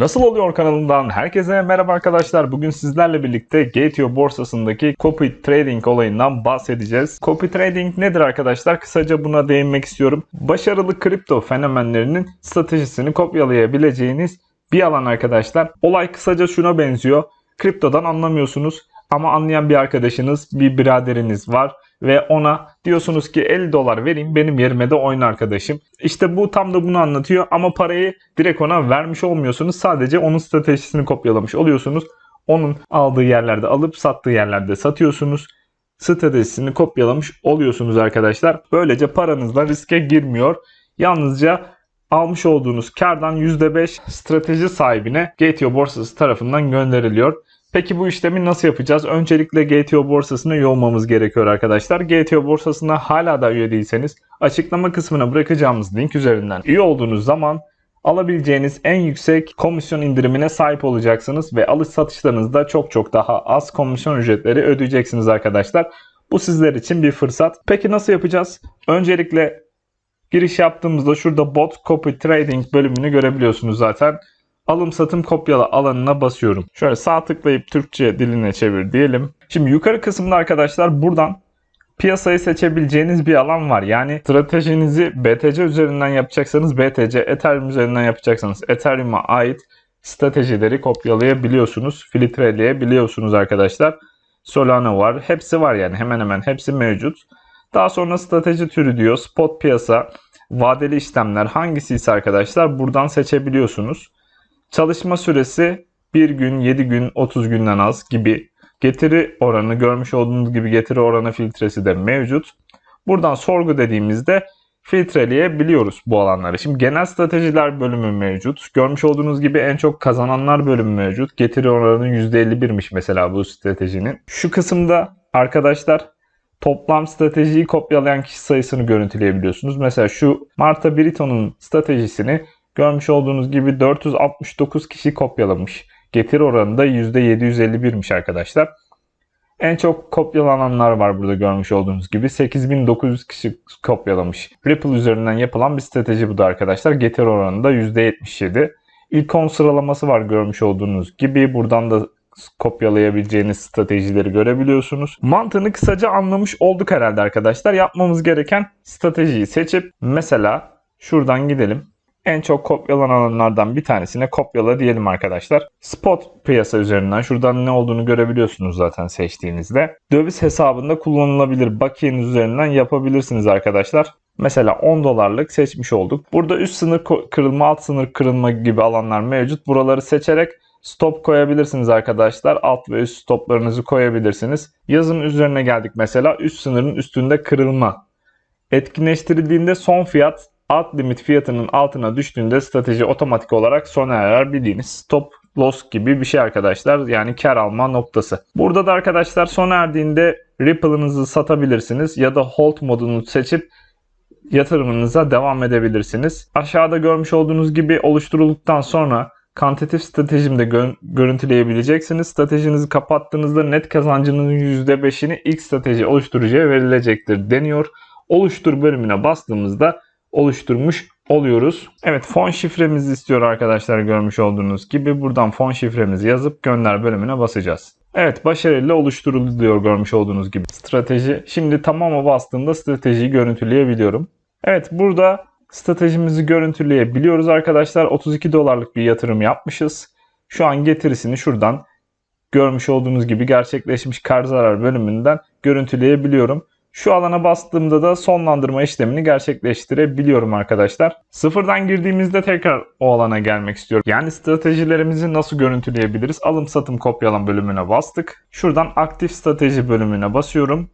Nasıl oluyor kanalımdan herkese merhaba arkadaşlar. Bugün sizlerle birlikte Gateo borsasındaki copy trading olayından bahsedeceğiz. Copy trading nedir arkadaşlar? Kısaca buna değinmek istiyorum. Başarılı kripto fenomenlerinin stratejisini kopyalayabileceğiniz bir alan arkadaşlar. Olay kısaca şuna benziyor. Kriptodan anlamıyorsunuz ama anlayan bir arkadaşınız, bir biraderiniz var ve ona diyorsunuz ki 50 dolar vereyim benim yerime de oyna arkadaşım. İşte bu tam da bunu anlatıyor ama parayı direkt ona vermiş olmuyorsunuz. Sadece onun stratejisini kopyalamış oluyorsunuz. Onun aldığı yerlerde alıp sattığı yerlerde satıyorsunuz. Stratejisini kopyalamış oluyorsunuz arkadaşlar. Böylece paranızla riske girmiyor. Yalnızca almış olduğunuz kardan %5 strateji sahibine Gateo borsası tarafından gönderiliyor. Peki bu işlemi nasıl yapacağız? Öncelikle GTO borsasına üye olmamız gerekiyor arkadaşlar. GTO borsasına hala da üye değilseniz açıklama kısmına bırakacağımız link üzerinden üye olduğunuz zaman alabileceğiniz en yüksek komisyon indirimine sahip olacaksınız ve alış satışlarınızda çok çok daha az komisyon ücretleri ödeyeceksiniz arkadaşlar. Bu sizler için bir fırsat. Peki nasıl yapacağız? Öncelikle giriş yaptığımızda şurada bot copy trading bölümünü görebiliyorsunuz zaten alım satım kopyala alanına basıyorum. Şöyle sağ tıklayıp Türkçe diline çevir diyelim. Şimdi yukarı kısımda arkadaşlar buradan piyasayı seçebileceğiniz bir alan var. Yani stratejinizi BTC üzerinden yapacaksanız BTC, Ethereum üzerinden yapacaksanız Ethereum'a ait stratejileri kopyalayabiliyorsunuz, filtreleyebiliyorsunuz arkadaşlar. Solana var. Hepsi var yani hemen hemen hepsi mevcut. Daha sonra strateji türü diyor. Spot piyasa, vadeli işlemler hangisi ise arkadaşlar buradan seçebiliyorsunuz. Çalışma süresi 1 gün, 7 gün, 30 günden az gibi getiri oranı görmüş olduğunuz gibi getiri oranı filtresi de mevcut. Buradan sorgu dediğimizde filtreleyebiliyoruz bu alanları. Şimdi genel stratejiler bölümü mevcut. Görmüş olduğunuz gibi en çok kazananlar bölümü mevcut. Getiri oranı %51'miş mesela bu stratejinin. Şu kısımda arkadaşlar toplam stratejiyi kopyalayan kişi sayısını görüntüleyebiliyorsunuz. Mesela şu Marta Brito'nun stratejisini Görmüş olduğunuz gibi 469 kişi kopyalamış. Getir oranı da %751'miş arkadaşlar. En çok kopyalananlar var burada görmüş olduğunuz gibi. 8900 kişi kopyalamış. Ripple üzerinden yapılan bir strateji bu da arkadaşlar. Getir oranı da %77. İlk 10 sıralaması var görmüş olduğunuz gibi. Buradan da kopyalayabileceğiniz stratejileri görebiliyorsunuz. Mantığını kısaca anlamış olduk herhalde arkadaşlar. Yapmamız gereken stratejiyi seçip mesela şuradan gidelim en çok kopyalananlardan bir tanesine kopyala diyelim arkadaşlar. Spot piyasa üzerinden şuradan ne olduğunu görebiliyorsunuz zaten seçtiğinizde. Döviz hesabında kullanılabilir bakiyeniz üzerinden yapabilirsiniz arkadaşlar. Mesela 10 dolarlık seçmiş olduk. Burada üst sınır kırılma, alt sınır kırılma gibi alanlar mevcut. Buraları seçerek stop koyabilirsiniz arkadaşlar. Alt ve üst stoplarınızı koyabilirsiniz. Yazın üzerine geldik mesela üst sınırın üstünde kırılma. Etkinleştirildiğinde son fiyat alt limit fiyatının altına düştüğünde strateji otomatik olarak sona erer bildiğiniz stop loss gibi bir şey arkadaşlar. Yani kar alma noktası. Burada da arkadaşlar sona erdiğinde Ripple'ınızı satabilirsiniz ya da hold modunu seçip yatırımınıza devam edebilirsiniz. Aşağıda görmüş olduğunuz gibi oluşturulduktan sonra kantatif stratejimde gö- görüntüleyebileceksiniz. Stratejinizi kapattığınızda net kazancınızın %5'ini ilk strateji oluşturucuya verilecektir deniyor. Oluştur bölümüne bastığımızda oluşturmuş oluyoruz. Evet fon şifremizi istiyor arkadaşlar görmüş olduğunuz gibi. Buradan fon şifremizi yazıp gönder bölümüne basacağız. Evet başarıyla oluşturuldu diyor görmüş olduğunuz gibi strateji. Şimdi tamama bastığımda stratejiyi görüntüleyebiliyorum. Evet burada stratejimizi görüntüleyebiliyoruz arkadaşlar. 32 dolarlık bir yatırım yapmışız. Şu an getirisini şuradan görmüş olduğunuz gibi gerçekleşmiş kar zarar bölümünden görüntüleyebiliyorum. Şu alana bastığımda da sonlandırma işlemini gerçekleştirebiliyorum arkadaşlar. Sıfırdan girdiğimizde tekrar o alana gelmek istiyorum. Yani stratejilerimizi nasıl görüntüleyebiliriz? Alım satım kopyalan bölümüne bastık. Şuradan aktif strateji bölümüne basıyorum.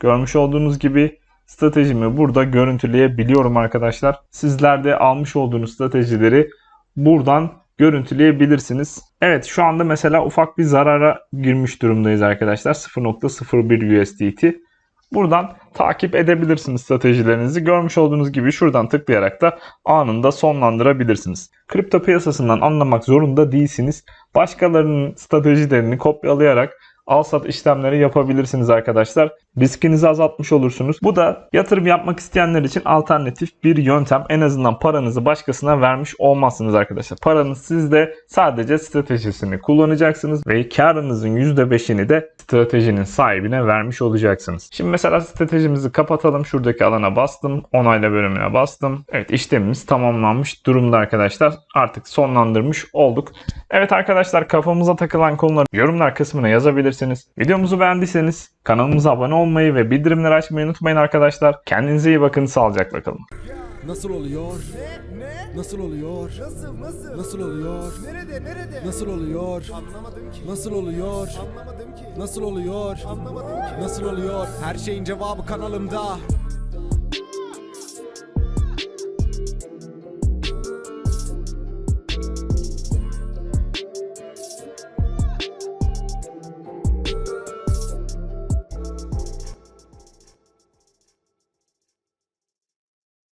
Görmüş olduğunuz gibi stratejimi burada görüntüleyebiliyorum arkadaşlar. Sizler de almış olduğunuz stratejileri buradan görüntüleyebilirsiniz. Evet şu anda mesela ufak bir zarara girmiş durumdayız arkadaşlar. 0.01 USDT. Buradan takip edebilirsiniz stratejilerinizi. Görmüş olduğunuz gibi şuradan tıklayarak da anında sonlandırabilirsiniz. Kripto piyasasından anlamak zorunda değilsiniz. Başkalarının stratejilerini kopyalayarak al sat işlemleri yapabilirsiniz arkadaşlar. Riskinizi azaltmış olursunuz. Bu da yatırım yapmak isteyenler için alternatif bir yöntem. En azından paranızı başkasına vermiş olmazsınız arkadaşlar. Paranız sizde sadece stratejisini kullanacaksınız ve karınızın %5'ini de stratejinin sahibine vermiş olacaksınız. Şimdi mesela stratejimizi kapatalım. Şuradaki alana bastım. Onayla bölümüne bastım. Evet işlemimiz tamamlanmış durumda arkadaşlar. Artık sonlandırmış olduk. Evet arkadaşlar kafamıza takılan konuları yorumlar kısmına yazabilirsiniz. Videomuzu beğendiyseniz kanalımıza abone olmayı ve bildirimleri açmayı unutmayın arkadaşlar. Kendinize iyi bakın. Sağlıcakla kalın. Nasıl oluyor? Ne? Ne? Nasıl oluyor? Nasıl? Nasıl? Nasıl oluyor? Nerede? Nerede? Nasıl oluyor? Anlamadım ki. Nasıl oluyor? Anlamadım ki. Nasıl oluyor? Anlamadım ki. Nasıl oluyor? Her şeyin cevabı kanalımda.